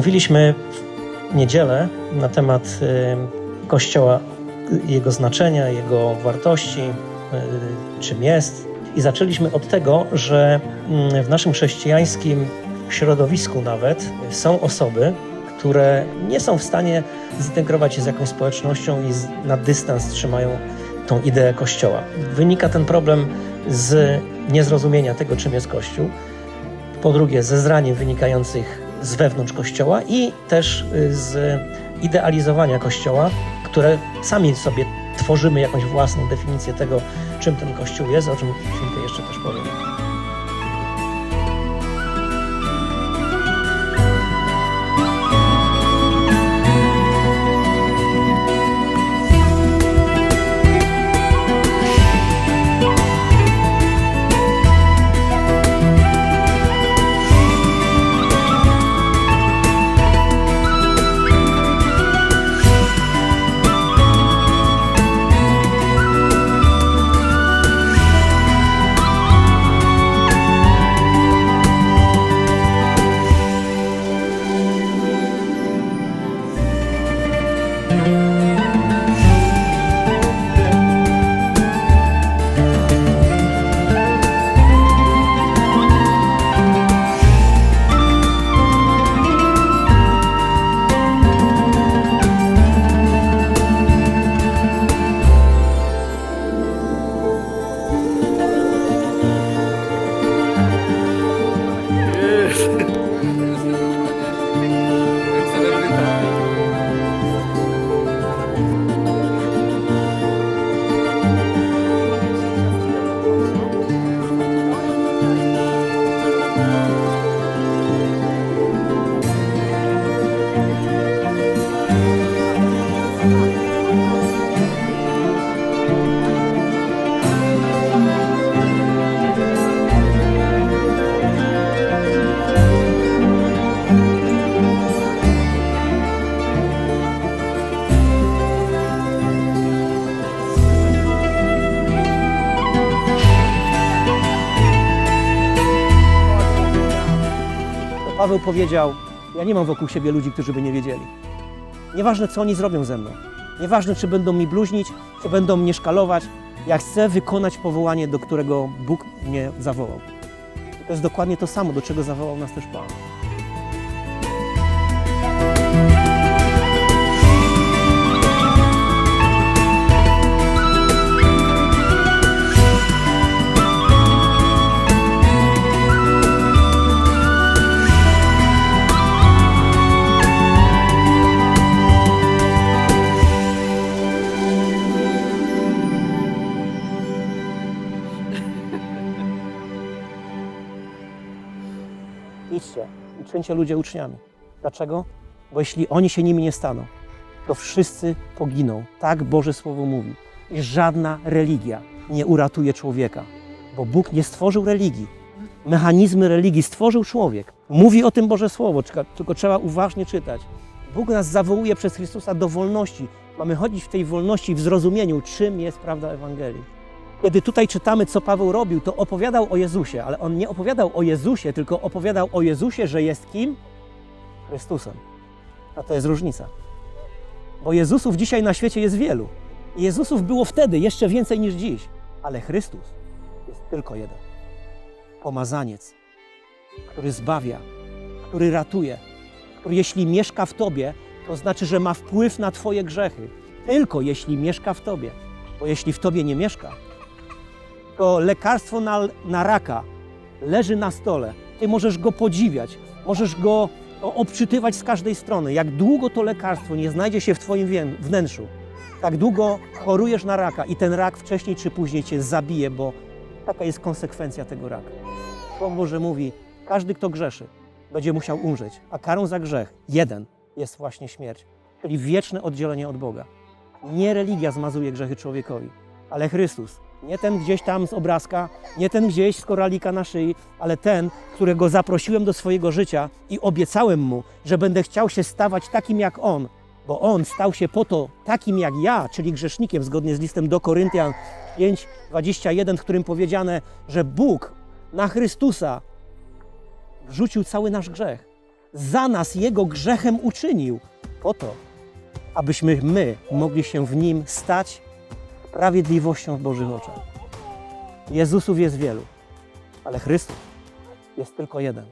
Mówiliśmy w niedzielę na temat ym, Kościoła, jego znaczenia, jego wartości, y, czym jest. I zaczęliśmy od tego, że mm, w naszym chrześcijańskim środowisku nawet są osoby, które nie są w stanie zintegrować się z jakąś społecznością i na dystans trzymają tą ideę Kościoła. Wynika ten problem z niezrozumienia tego, czym jest Kościół, po drugie ze zranień wynikających z wewnątrz Kościoła i też y, z idealizowania Kościoła, które sami sobie tworzymy jakąś własną definicję tego, czym ten Kościół jest, o czym chwilkę jeszcze też powiem. To Paweł powiedział: Ja nie mam wokół siebie ludzi, którzy by nie wiedzieli. Nieważne, co oni zrobią ze mną. Nieważne, czy będą mi bluźnić, czy będą mnie szkalować. Ja chcę wykonać powołanie, do którego Bóg mnie zawołał. I to jest dokładnie to samo, do czego zawołał nas też Pan. I czyńcie ludzie uczniami. Dlaczego? Bo jeśli oni się nimi nie staną, to wszyscy poginą. Tak Boże Słowo mówi. I żadna religia nie uratuje człowieka, bo Bóg nie stworzył religii. Mechanizmy religii stworzył człowiek. Mówi o tym Boże Słowo, tylko trzeba uważnie czytać. Bóg nas zawołuje przez Chrystusa do wolności. Mamy chodzić w tej wolności, w zrozumieniu, czym jest prawda Ewangelii. Kiedy tutaj czytamy, co Paweł robił, to opowiadał o Jezusie, ale on nie opowiadał o Jezusie, tylko opowiadał o Jezusie, że jest kim? Chrystusem. A to jest różnica. Bo Jezusów dzisiaj na świecie jest wielu. Jezusów było wtedy jeszcze więcej niż dziś. Ale Chrystus jest tylko jeden. Pomazaniec, który zbawia, który ratuje, który jeśli mieszka w Tobie, to znaczy, że ma wpływ na Twoje grzechy. Tylko jeśli mieszka w Tobie. Bo jeśli w Tobie nie mieszka, to lekarstwo na, na raka leży na stole. Ty możesz go podziwiać, możesz go obczytywać z każdej strony. Jak długo to lekarstwo nie znajdzie się w Twoim wnętrzu, tak długo chorujesz na raka i ten rak wcześniej czy później Cię zabije, bo taka jest konsekwencja tego raka. Słowo Boże mówi, każdy kto grzeszy, będzie musiał umrzeć, a karą za grzech, jeden, jest właśnie śmierć, czyli wieczne oddzielenie od Boga. Nie religia zmazuje grzechy człowiekowi, ale Chrystus. Nie ten gdzieś tam z obrazka, nie ten gdzieś z koralika na szyi, ale ten, którego zaprosiłem do swojego życia i obiecałem mu, że będę chciał się stawać takim jak on, bo on stał się po to takim jak ja, czyli grzesznikiem, zgodnie z listem do Koryntian 5:21, w którym powiedziane, że Bóg na Chrystusa wrzucił cały nasz grzech. za nas Jego grzechem uczynił, po to, abyśmy my mogli się w Nim stać sprawiedliwością w Bożych oczach. Jezusów jest wielu, ale Chrystus jest tylko jeden.